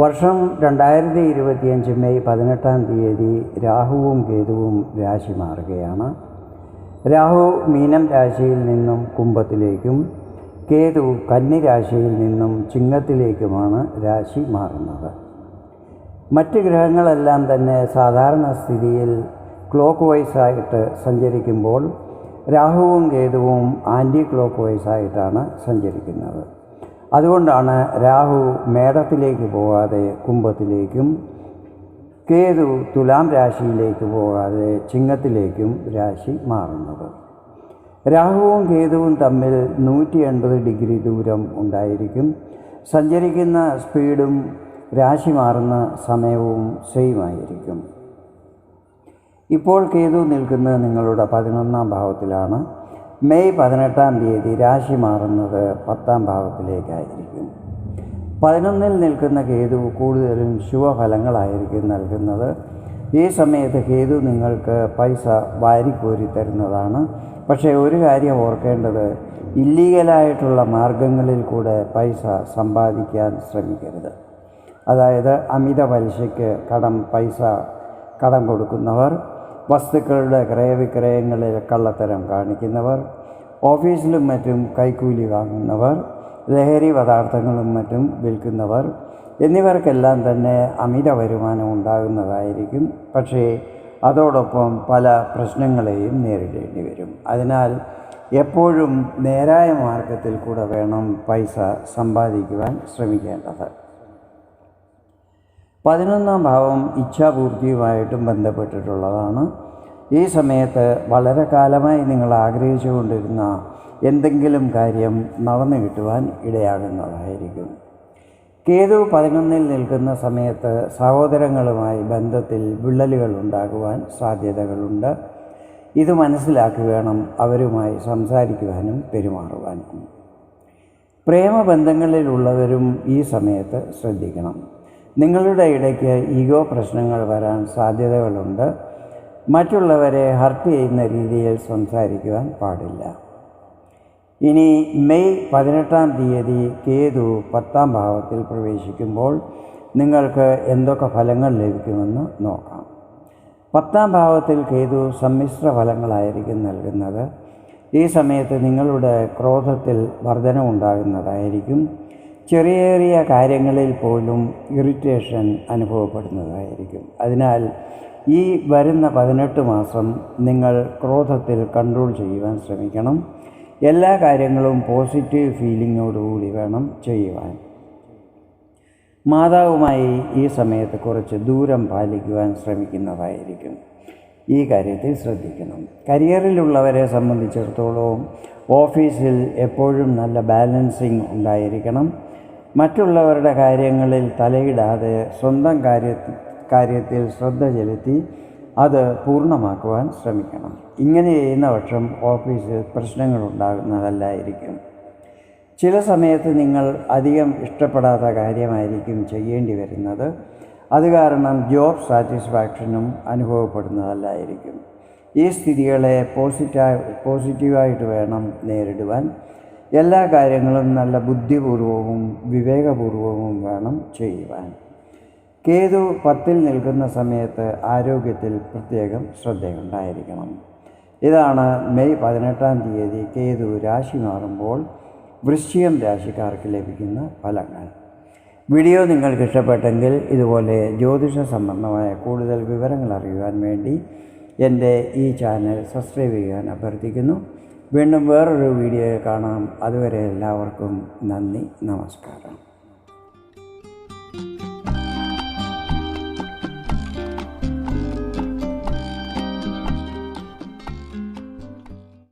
വർഷം രണ്ടായിരത്തി ഇരുപത്തിയഞ്ച് മെയ് പതിനെട്ടാം തീയതി രാഹുവും കേതുവും രാശി മാറുകയാണ്. രാഹു മീനം രാശിയിൽ നിന്നും കുംഭത്തിലേക്കും കേതു കന്നി രാശിയിൽ നിന്നും ചിങ്ങത്തിലേക്കുമാണ് രാശി മാറുന്നത്. മറ്റ് ഗ്രഹങ്ങളെല്ലാം തന്നെ സാധാരണ സ്ഥിതിയിൽ ക്ലോക്ക് വൈസായിട്ട് സഞ്ചരിക്കുമ്പോൾ രാഹുവും കേതുവും ആന്റി ക്ലോക്ക് വൈസായിട്ടാണ് സഞ്ചരിക്കുന്നത്. അതുകൊണ്ടാണ് രാഹു മേടത്തിലേക്ക് പോകാതെ കുംഭത്തിലേക്കും കേതു തുലാം രാശിയിലേക്ക് പോകാതെ ചിങ്ങത്തിലേക്കും രാശി മാറുന്നത്. രാഹുവും കേതുവും തമ്മിൽ നൂറ്റി എൺപത് ഡിഗ്രി ദൂരം ഉണ്ടായിരിക്കും. സഞ്ചരിക്കുന്ന സ്പീഡും രാശി മാറുന്ന സമയവും സെയിം ആയിരിക്കും ഇപ്പോൾ കേതു നിൽക്കുന്നത് നിങ്ങളുടെ പതിനൊന്നാം ഭാവത്തിലാണ്. മെയ് പതിനെട്ടാം തീയതി രാശി മാറുന്നത് പത്താം ഭാവത്തിലേക്കായിരിക്കും. പതിനൊന്നിൽ നിൽക്കുന്ന കേതു കൂടുതലും ശുഭഫലങ്ങളായിരിക്കും നൽകുന്നത്. ഈ സമയത്ത് കേതു നിങ്ങൾക്ക് പൈസ വാരിക്കോരി തരുന്നതാണ്. പക്ഷേ ഒരു കാര്യം ഓർക്കേണ്ടത് ഇല്ലീഗലായിട്ടുള്ള മാർഗങ്ങളിൽ കൂടെ പൈസ സമ്പാദിക്കാൻ ശ്രമിക്കരുത്. അതായത് അമിത പലിശയ്ക്ക് കടം പൈസ കടം കൊടുക്കുന്നവർ വസ്തുക്കളുടെ ക്രയവിക്രയങ്ങളിൽ കള്ളത്തരം കാണിക്കുന്നവർ ഓഫീസിലും മറ്റും കൈക്കൂലി വാങ്ങുന്നവർ ലഹരി പദാർത്ഥങ്ങളും മറ്റും വിൽക്കുന്നവർ എന്നിവർക്കെല്ലാം തന്നെ അമിത വരുമാനം ഉണ്ടാകുന്നതായിരിക്കും. പക്ഷേ അതോടൊപ്പം പല പ്രശ്നങ്ങളെയും നേരിടേണ്ടി വരും. അതിനാൽ എപ്പോഴും നേരായ മാർഗത്തിൽ കൂടെ വേണം പൈസ സമ്പാദിക്കുവാൻ ശ്രമിക്കേണ്ടത്. പതിനൊന്നാം ഭാവം ഇച്ഛാപൂർത്തിയുമായിട്ടും ബന്ധപ്പെട്ടിട്ടുള്ളതാണ്. ഈ സമയത്ത് വളരെ കാലമായി നിങ്ങൾ ആഗ്രഹിച്ചുകൊണ്ടിരുന്ന എന്തെങ്കിലും കാര്യം നടന്നു കിട്ടുവാൻ ഇടയാകുന്നതായിരിക്കും. കേതു പതിനൊന്നിൽ നിൽക്കുന്ന സമയത്ത് സഹോദരങ്ങളുമായി ബന്ധത്തിൽ വിള്ളലുകൾ ഉണ്ടാകുവാൻ സാധ്യതകളുണ്ട്. ഇത് മനസ്സിലാക്കി വേണം അവരുമായി സംസാരിക്കുവാനും പെരുമാറുവാനും. പ്രേമബന്ധങ്ങളിലുള്ളവരും ഈ സമയത്ത് ശ്രദ്ധിക്കണം. നിങ്ങളുടെ ഇടയ്ക്ക് ഈഗോ പ്രശ്നങ്ങൾ വരാൻ സാധ്യതകളുണ്ട്. മറ്റുള്ളവരെ ഹർട്ട് ചെയ്യുന്ന രീതിയിൽ സംസാരിക്കുവാൻ പാടില്ല. ഇനി മെയ് പതിനെട്ടാം തീയതി കേതു പത്താം ഭാവത്തിൽ പ്രവേശിക്കുമ്പോൾ നിങ്ങൾക്ക് എന്തൊക്കെ ഫലങ്ങൾ ലഭിക്കുമെന്ന് നോക്കാം. പത്താം ഭാവത്തിൽ കേതു സമ്മിശ്ര ഫലങ്ങളായിരിക്കും നൽകുന്നത്. ഈ സമയത്ത് നിങ്ങളുടെ ക്രോധത്തിൽ വർധനമുണ്ടാകുന്നതായിരിക്കും ചെറിയ ചെറിയ കാര്യങ്ങളിൽ പോലും ഇറിറ്റേഷൻ അനുഭവപ്പെടുന്നതായിരിക്കും. അതിനാൽ ഈ വരുന്ന പതിനെട്ട് മാസം നിങ്ങൾ ക്രോധത്തിൽ കൺട്രോൾ ചെയ്യുവാൻ ശ്രമിക്കണം. എല്ലാ കാര്യങ്ങളും പോസിറ്റീവ് ഫീലിങ്ങോടുകൂടി വേണം ചെയ്യുവാൻ. മാതാവുമായി ഈ സമയത്ത് കുറച്ച് ദൂരം പാലിക്കുവാൻ ശ്രമിക്കുന്നതായിരിക്കും. ഈ കാര്യത്തിൽ ശ്രദ്ധിക്കണം. കരിയറിലുള്ളവരെ സംബന്ധിച്ചിടത്തോളം ഓഫീസിൽ എപ്പോഴും നല്ല ബാലൻസിങ് ഉണ്ടായിരിക്കണം. മറ്റുള്ളവരുടെ കാര്യങ്ങളിൽ തലയിടാതെ സ്വന്തം കാര്യ കാര്യത്തിൽ ശ്രദ്ധ ചെലുത്തി അത് പൂർണമാക്കുവാൻ ശ്രമിക്കണം. ഇങ്ങനെ ചെയ്യുന്ന പക്ഷം ഓഫീസിൽ പ്രശ്നങ്ങൾ ഉണ്ടാകുന്നതല്ലായിരിക്കും. ചില സമയത്ത് നിങ്ങൾ അധികം ഇഷ്ടപ്പെടാത്ത കാര്യമായിരിക്കും ചെയ്യേണ്ടി വരുന്നത്. അത് കാരണം ജോബ് സാറ്റിസ്ഫാക്ഷനും അനുഭവപ്പെടുന്നതല്ലായിരിക്കും. ഈ സ്ഥിതികളെ പോസിറ്റീവ് പോസിറ്റീവായിട്ട് വേണം നേരിടുവാൻ. എല്ലാ കാര്യങ്ങളും നല്ല ബുദ്ധിപൂർവവും വിവേകപൂർവവും വേണം ചെയ്യുവാൻ. കേതു പത്തിൽ നിൽക്കുന്ന സമയത്ത് ആരോഗ്യത്തിൽ പ്രത്യേകം ശ്രദ്ധയുണ്ടായിരിക്കണം. ഇതാണ് മെയ് പതിനെട്ടാം തീയതി കേതു രാശി മാറുമ്പോൾ വൃശ്ചികം രാശിക്കാർക്ക് ലഭിക്കുന്ന ഫലങ്ങൾ. വീഡിയോ നിങ്ങൾക്ക് ഇഷ്ടപ്പെട്ടെങ്കിൽ ഇതുപോലെ ജ്യോതിഷ സംബന്ധമായ കൂടുതൽ വിവരങ്ങൾ അറിയുവാൻ വേണ്ടി എന്റെ ഈ ചാനൽ സബ്സ്ക്രൈബ് ചെയ്യാൻ അഭ്യർത്ഥിക്കുന്നു. വീണ്ടും വേറൊരു വീഡിയോ കാണാം. അതുവരെ എല്ലാവർക്കും നന്ദി നമസ്കാരം.